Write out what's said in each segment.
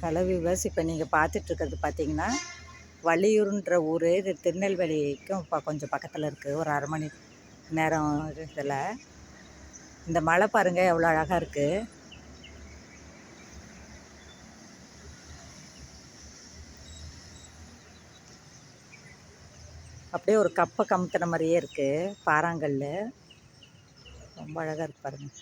Hello viewers இப்போ நீங்கள் பார்த்துட்ருக்கிறது பார்த்தீங்கன்னா வள்ளியூர்ன்ற ஊர் இது திருநெல்வேலிக்கும் இப்போ கொஞ்சம் பக்கத்தில் இருக்குது ஒரு அரை மணி நேரம் இதில். இந்த மலை பாருங்கள் எவ்வளோ அழகாக இருக்குது அப்படியே ஒரு கப்பை கமுத்துன மாதிரியே இருக்குது பாறாங்கல் ரொம்ப அழகாக இருக்கு பாருங்கள்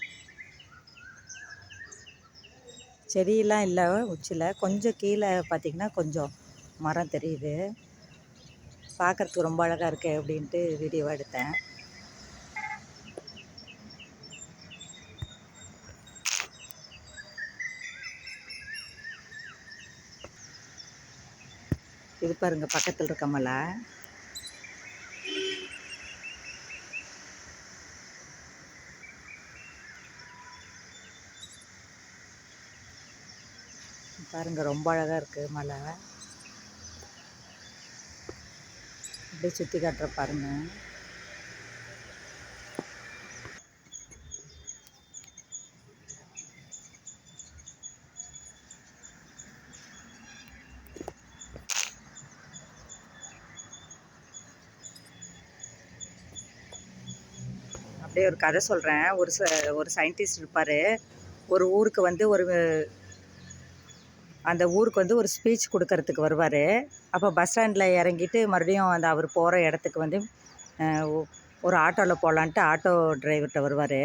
செடியெல்லாம் இல்லை உச்சியில். கொஞ்சம் கீழே பார்த்தீங்கன்னா கொஞ்சம் மரம் தெரியுது. பார்க்குறதுக்கு ரொம்ப அழகாக இருக்கு அப்படின்ட்டு வீடியோ எடுத்தேன். இது பாருங்க பக்கத்தில் இருக்க மலை. பாருங்க ரொம்ப அழகாக இருக்குது மலை. அப்படியே சுற்றி காட்டுற பாருங்க. அப்படியே ஒரு கதை சொல்கிறேன் ஒரு ச ஒரு சயின்டிஸ்ட் இருப்பார். ஒரு ஊருக்கு வந்து ஒரு அந்த ஊருக்கு வந்து ஒரு ஸ்பீச் கொடுக்கறதுக்கு வருவார். அப்போ பஸ் ஸ்டாண்டில் இறங்கிட்டு மறுபடியும் அந்த அவர் போகிற இடத்துக்கு வந்து ஒரு ஆட்டோவில் போகலான்ட்டு ஆட்டோ டிரைவர்கிட்ட வருவார்.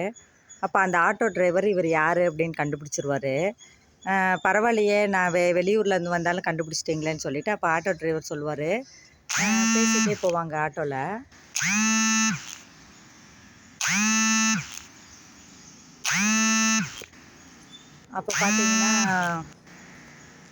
அப்போ அந்த ஆட்டோ டிரைவர் இவர் யார் அப்படின்னு கண்டுபிடிச்சிருவாரு. பரவாயில்லையே நான் வெ வெளியூர்லேருந்து வந்தாலும் கண்டுபிடிச்சிட்டிங்களேன்னு சொல்லிட்டு அப்போ ஆட்டோ டிரைவர் சொல்லுவார். பேசிகிட்டே போவாங்க ஆட்டோவில் அப்போ பார்த்தீங்கன்னா